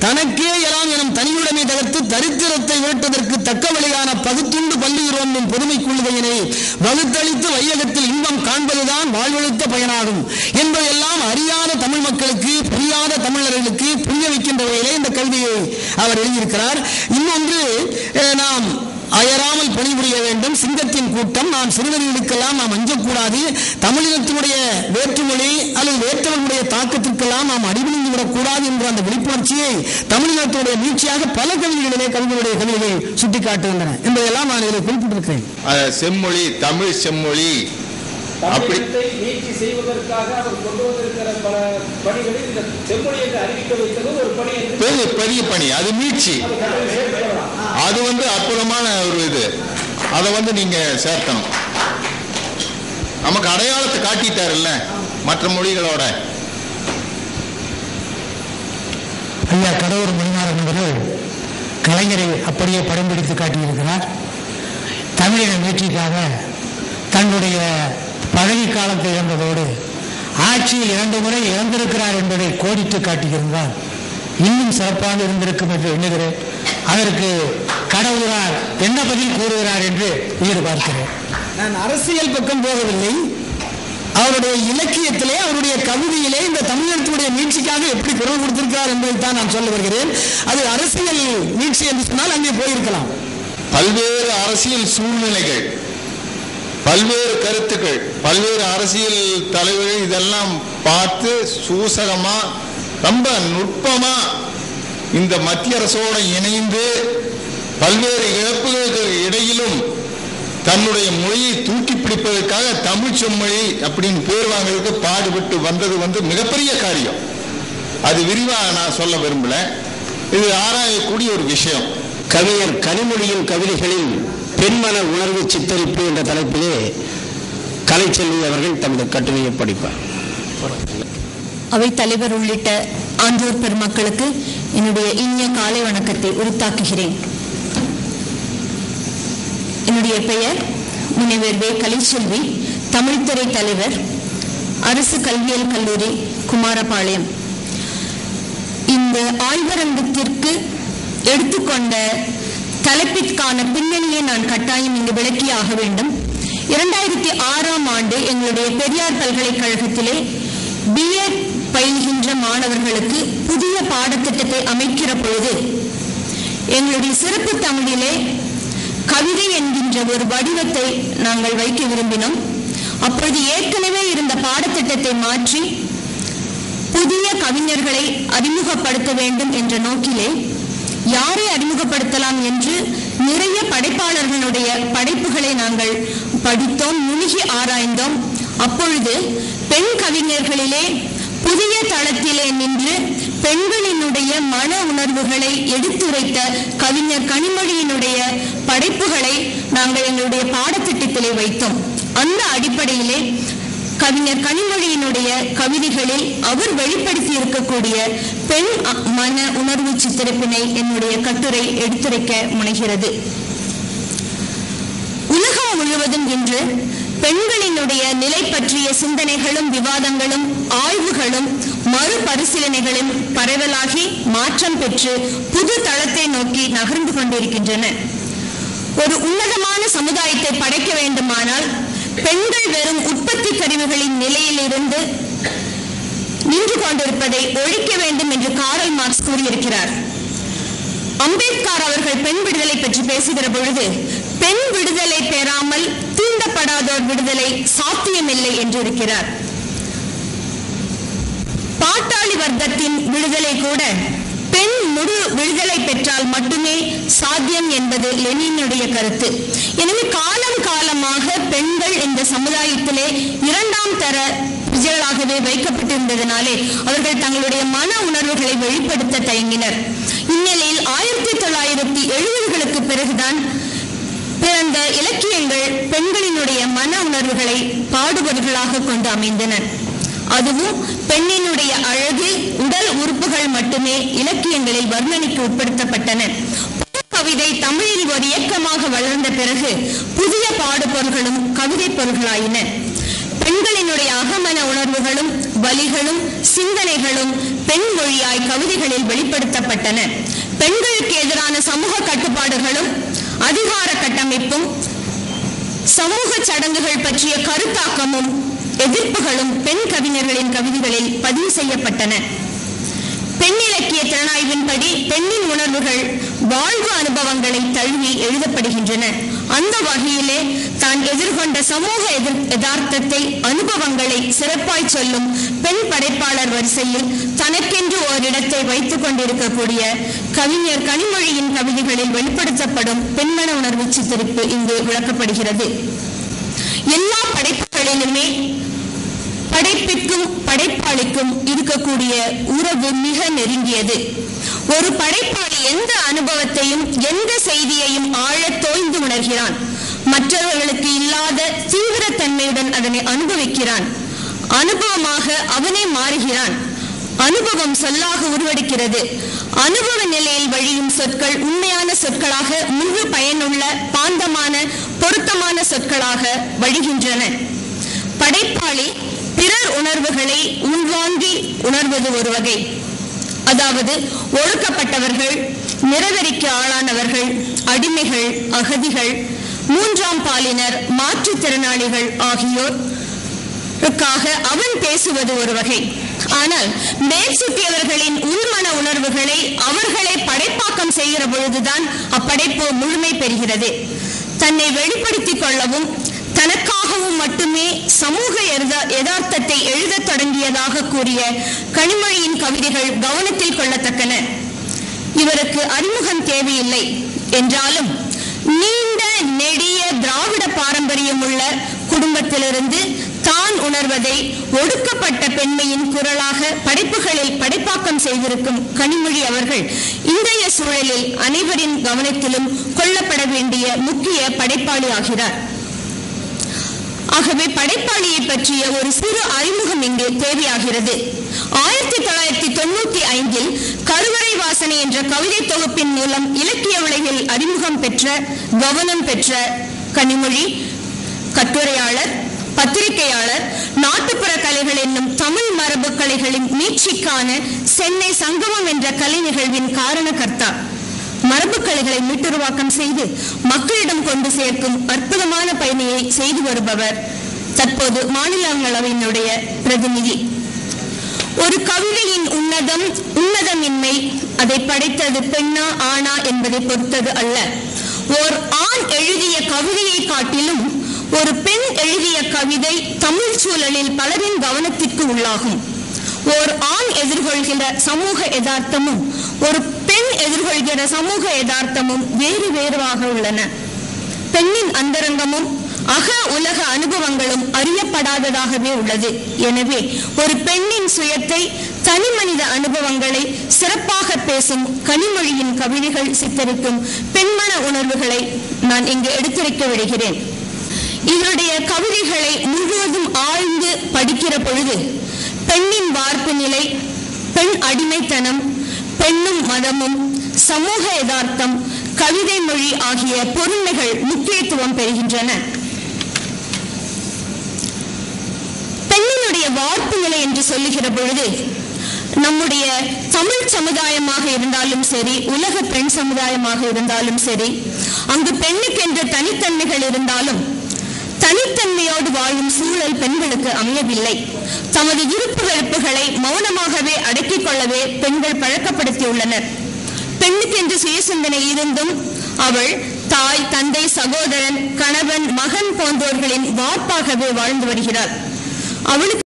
தனக்கே எல்லாம் எனும் தனியுடைமை தகர்த்து தரித்திரத்தை வேட்டதற்கு தக்க வழியான பகுத்துண்டு பள்ளியுறோம் என் பொதுமை கொள்கையினை வகுத்தளித்து வையகத்தில் இன்பம் காண்பதுதான் வாழ்வழுத்த பயனாகும் என்பதெல்லாம் அறியாத தமிழ் மக்களுக்கு புரியாத தமிழர்களுக்கு புரிய வைக்கின்ற வகையிலே இந்த கவிதையை அவர் எழுதியிருக்கிறார். இன்னொன்று நாம் அயராமல் பணிபுரிய வேண்டும். சிங்கத்தின் கூட்டம் நாம் சிறுவர்களுக்கெல்லாம் நாம் அஞ்சக்கூடாது. தமிழினத்தினுடைய வேற்றுமொழி அல்லது வேற்றவர்களுடைய தாக்கத்திற்கெல்லாம் நாம் அடிபணிந்து விடக்கூடாது என்ற அந்த விழிப்புணர்ச்சியை தமிழினத்துடைய நீட்சியாக பல கவிதைகளிலே கவிஞருடைய கவிதைகள் சுட்டிக்காட்டுகின்றன. என்பதையெல்லாம் நான் இதில் குறிப்பிட்டிருக்கிறேன். செம்மொழி தமிழ் செம்மொழி அப்படி செய்வதற்காக அவர் கொண்டு வந்திருக்கிற பல பணிகளில் இந்த செம்மொழி என்று அறிவிக்க வைத்ததும் ஒரு பணி பெரிய பெரிய பணி. அது மீட்சி. அது வந்து அற்புதமான ஒரு இது. அதை வந்து நீங்க சேர்க்கணும் நமக்கு அடையாளத்தை காட்டிட்டாருல்ல மற்ற மொழிகளோட. ஐயா கடவுர் மணிமாறன் அவர்கள் கலைஞரை அப்படியே படம் பிடித்து காட்டியிருக்கிறார். தமிழின மீட்சிக்காக தன்னுடைய பதவி காலத்தை இழந்ததோடு ஆட்சியில் இரண்டு முறை இழந்திருக்கிறார் என்பதை கோடிட்டு காட்டியிருந்தார். இன்னும் சிறப்பாக இருந்திருக்கும் என்று எண்ணுகிறேன். அதற்கு கடவுளார் என்ன பதில் கூறுகிறார் என்று எதிர்பார்க்கிறேன் நான் அரசியல் பக்கம் போகவில்லை. அவருடைய இலக்கியத்திலே அவருடைய கவிதையிலே இந்த தமிழகத்துடைய மீட்சிக்காக எப்படி குரல் கொடுத்திருக்கிறார் என்பதை தான் நான் சொல்ல வருகிறேன். அது அரசியல் மீட்சி என்று சொன்னால் அங்கே போயிருக்கலாம். பல்வேறு அரசியல் சூழ்நிலைகள். பல்வேறு கருத்துக்கள் பல்வேறு அரசியல் தலைவர்கள் இதெல்லாம் பார்த்து சூசகமா ரொம்ப நுட்பமா இந்த மத்திய அரசோட இணைந்து பல்வேறு இழப்புகளுக்கு இடையிலும் தன்னுடைய மொழியை தூக்கி பிடிப்பதற்காக தமிழ் செம்மொழி அப்படின்னு பேர் வாங்கிறதுக்கு பாடுபட்டு வந்தது வந்து மிகப்பெரிய காரியம். அது விரிவாக நான் சொல்ல விரும்பல. இது ஆராயக்கூடிய ஒரு விஷயம். கவிஞர் கனிமொழியின் கவிதைகளில் பெண்மன உணர்வு சித்தரிப்பு என்ற தலைப்பிலே கலைச்செல்வி அவர்கள் தமது கட்டுரையை படிப்பார். அவைத் தலைவர் உள்ளிட்ட ஆன்றோர் பெருமக்களுக்கு என்னுடைய இனிய காலை வணக்கத்தை உருத்தாக்குகிறேன். என்னுடைய பெயர் முனைவர் வே. கலைச்செல்வி தமிழ்துறை தலைவர் அரசு கல்வியல் கல்லூரி குமாரபாளையம். இந்த ஆய்வரங்கத்திற்கு எடுத்துக்கொண்ட தலைப்பிற்கான பின்னணியை நான் கட்டாயம் இங்கு விளக்கியாக வேண்டும். இரண்டாயிரத்தி ஆறாம் ஆண்டு எங்களுடைய பெரியார் பல்கலைக்கழகத்திலே பிஎட் பயில்கின்ற மாணவர்களுக்கு புதிய பாடத்திட்டத்தை அமைக்கிற பொழுது எங்களுடைய சிறப்பு தமிழிலே கவிதை என்கின்ற ஒரு வடிவத்தை நாங்கள் வைக்க விரும்பினோம். அப்பொழுது ஏற்கனவே இருந்த பாடத்திட்டத்தை மாற்றி புதிய கவிஞர்களை அறிமுகப்படுத்த வேண்டும் என்ற நோக்கிலே யாரை அறிமுகப்படுத்தலாம் என்று நிறைய படைப்பாளர்களுடைய படைப்புகளை நாங்கள் படித்தோம் முழுகி ஆராய்ந்தோம். அப்பொழுது பெண் கவிஞர்களிலே புதிய தளத்திலே நின்று பெண்களினுடைய மன உணர்வுகளை எடுத்துரைத்த கவிஞர் கனிமொழியினுடைய படைப்புகளை நாங்கள் எங்களுடைய பாடத்திட்டத்திலே வைத்தோம். அந்த அடிப்படையிலே கவிஞர் கனிமொழியினுடைய கவிதைகளில் அவர் வெளிப்படுத்தி இருக்கக்கூடிய பெண் மன உணர்வு சித்திரப்பினை என்னுடைய கட்டுரை எடுத்துரைக்க முனைகிறது. உலகம் முழுவதும் இன்று பெண்களினுடைய நிலை பற்றிய சிந்தனைகளும் விவாதங்களும் ஆய்வுகளும் மறுபரிசீலனைகளும் பரவலாகி மாற்றம் பெற்று புது தளத்தை நோக்கி நகர்ந்து கொண்டிருக்கின்றன. ஒரு உன்னதமான சமுதாயத்தை படைக்க வேண்டுமானால் பெண்கள் வெறும் உற்பத்தி கருவிகளின் நிலையிலிருந்து நின்று கொண்டிருப்பதை ஒழிக்க வேண்டும் என்று காரல் மார்க்ஸ் கூறியிருக்கிறார். அம்பேத்கர் அவர்கள் பெண் விடுதலை பற்றி பேசுகிற பொழுது பெண் விடுதலை பெறாமல் தீண்டப்படாதோர் விடுதலை சாத்தியமில்லை என்று இருக்கிறார். பாட்டாளி வர்க்கத்தின் விடுதலை கூட பெண் முழு விடுதலை பெற்றால் மட்டுமே சாத்தியம் என்பது லெனினுடைய கருத்து. எனவே காலம் காலமாக பெண்கள் இந்த சமுதாயத்திலே இரண்டாம் தர பிரஜைகளாகவே வைக்கப்பட்டிருந்ததினாலே அவர்கள் தங்களுடைய மன உணர்வுகளை வெளிப்படுத்த தயங்கினர். இந்நிலையில் ஆயிரத்தி தொள்ளாயிரத்தி எழுபதுகளுக்கு பிறகுதான் பிறந்த இலக்கியங்கள் பெண்களினுடைய மன உணர்வுகளை பாடுபவர்களாக கொண்டு அமைந்தன. அதுவும் பெண்ணினுடைய அழகு உடல் உறுப்புகள் மட்டுமே இலக்கியங்களில் வர்ணனைக்கு உட்படுத்தப்பட்டன. கவிதை தமிழில் ஒரு இயக்கமாக வளர்ந்த பிறகு புதிய பாடுபொருள்களும் கவிதை பொருள்களாயின. பெண்களினுடைய அகமன உணர்வுகளும் வலிகளும் சிந்தனைகளும் பெண் மொழியாய் கவிதைகளில் வெளிப்படுத்தப்பட்டன. பெண்களுக்கு எதிரான சமூக கட்டுப்பாடுகளும் அதிகார கட்டமைப்பும் சமூக சடங்குகள் பற்றிய கருத்தாக்கமும் எதிர்ப்புகளும் பெண் கவிஞர்களின் கவிதைகளில் பதிவு செய்யப்பட்டன. பெண் இலக்கிய திறனாய்வின்படி பெண்ணின் உணர்வுகள் வாழ்வு அனுபவங்களை தழுவி எழுதப்படுகின்றன. அந்த வகையிலே தான் எதிர்கொண்ட சமூக எதிர் யதார்த்தத்தை அனுபவங்களை சிறப்பாய் சொல்லும் பெண் படைப்பாளர் வரிசையில் தனக்கென்று ஓரிடத்தை வைத்துக் கொண்டிருக்கக்கூடிய கவிஞர் கனிமொழியின் கவிதைகளில் வெளிப்படுத்தப்படும் பெண்மன உணர்வு சித்தரிப்பு இங்கு விளக்கப்படுகிறது. எல்லா படைப்புகளிலுமே படைப்பிற்கும் படைப்பாளிக்கும் இருக்கக்கூடிய உறவு மிக நெருங்கியது. ஒரு படைப்பாளி எந்த அனுபவத்தையும் எந்த செய்தியையும் ஆழ தோய்ந்து உணர்கிறான். மற்றவர்களுக்கு இல்லாத தீவிரத்தன்மையுடன் அதனை அனுபவிக்கிறான். அனுபவமாக அவனே மாறுகிறான். அனுபவம் சொல்லாக உருவெடுக்கிறது. அனுபவ நிலையில் வழியும் சொற்கள் உண்மையான சொற்களாக முழு பயனுள்ள பாந்தமான பொருத்தமான சொற்களாக வழிகின்றன. படைப்பாளி பிறர் உணர்வுகளை உள்வாங்கி உணர்வது ஒரு வகை. அதாவது ஒழுக்கப்பட்டவர்கள் நிறவெறிக்கு ஆளானவர்கள் அடிமைகள் அகதிகள் மூன்றாம் பாலினர் மாற்றுத்திறனாளிகள் ஆகியோர் அவன் பேசுவது ஒரு வகை. ஆனால் மேற்சுட்டியவர்களின் உள்மன உணர்வுகளை அவர்களை படைப்பாக்கம் செய்கிற பொழுதுதான் அப்படைப்பு முழுமை பெறுகிறது. தன்னை வெளிப்படுத்திக் கொள்ளவும் தனக்காகவும் மட்டுமே சமூக யதார்த்தத்தை எழுதத் தொடங்கியதாக கூறிய கனிமொழியின் கவிதைகள் கவனத்தில் கொள்ளத்தக்கன. இவருக்கு அறிமுகம் தேவையில்லை. என்றாலும் நீண்ட நெடிய திராவிட பாரம்பரியம் உள்ள குடும்பத்திலிருந்து தான் உணர்வதை ஒடுக்கப்பட்ட பெண்மையின் குரலாக படைப்புகளில் படைப்பாக்கம் செய்திருக்கும் கனிமொழி அவர்கள் இன்றைய சூழலில் அனைவரின் கவனத்திலும் கொள்ளப்பட வேண்டிய முக்கிய படைப்பாளி ஆகிறார் ஆகவே படைப்பாளியை பற்றிய ஒரு சிறு அறிமுகம் இங்கு தேவையாகிறது. ஆயிரத்தி தொள்ளாயிரத்தி தொண்ணூத்தி ஐந்தில் கருவறை வாசனை என்ற கவிதை தொகுப்பின் மூலம் இலக்கிய உலகில் அறிமுகம் பெற்ற கவனம் பெற்ற கனிமொழி கட்டுரையாளர் பத்திரிகையாளர் நாட்டுப்புற கலைகள் என்னும் தமிழ் மரபு கலைகளின் மீட்சிக்கான சென்னை சங்கமம் என்ற கலை நிகழ்வின் காரணகர்த்தா. மரபு கலைகளை மீட்டுருவாக்கம் செய்து மக்களிடம் கொண்டு சேர்க்கும் அற்புதமான பயணியை செய்து வருபவர் தற்போது மாநிலங்களவையினுடைய பிரதிநிதி. ஒரு கவிதையின் உன்னதம் உன்னதமின்மை அதை படைத்தது பெண்ணா ஆணா என்பதை பொறுத்தது அல்ல. ஓர் ஆண் எழுதிய கவிதையை காட்டிலும் ஒரு பெண் எழுதிய கவிதை தமிழ் சூழலில் பலரின் கவனத்திற்கு உள்ளாகும். ஓர் ஆண் எதிர்கொள்கிற சமூக யதார்த்தமும் ஒரு பெண் எதிர்கொள்கிற சமூக யதார்த்தமும் வேறு வேறுவாக உள்ளன. பெண்ணின் அந்தரங்கமும் அக உலக அனுபவங்களும் அறியப்படாததாகவே உள்ளது. எனவே ஒரு பெண்ணின் சுயத்தை தனி மனித அனுபவங்களை சிறப்பாக பேசும் கனிமொழியின் கவிதைகள் சித்தரிக்கும் பெண்மன உணர்வுகளை நான் இங்கு எடுத்துரைக்க விடுகிறேன். இவருடைய கவிதைகளை முழுவதும் ஆழ்ந்து படிக்கிற பொழுது பெண்ணின் வார்ப்பு நிலை பெண் அடிமைத்தனம் பெண்ணும் மதமும் சமூக யதார்த்தம் கவிதை மொழி ஆகிய பொருண்மைகள் முக்கியத்துவம் பெறுகின்றன. பெண்ணினுடைய வார்ப்பு நிலை என்று சொல்லுகிற பொழுது நம்முடைய தமிழ் சமுதாயமாக இருந்தாலும் சரி உலக பெண் சமுதாயமாக இருந்தாலும் சரி அங்கு பெண்ணுக்கென்ற தனித்தன்மைகள் இருந்தாலும் தனித்தன்மையோடு வாழும் சூழல் பெண்களுக்கு அமையவில்லை. தமது விருப்பு வெறுப்புகளை மௌனமாகவே அடக்கிக் கொள்ளவே பெண்கள் பழக்கப்படுத்தியுள்ளனர். பெண்ணுக்கென்று சுயசிந்தனை இருந்தும் அவள் தாய் தந்தை சகோதரன் கணவன் மகன் போன்றோர்களின் வாப்பாகவே வாழ்ந்து வருகிறாள். அவளுக்கு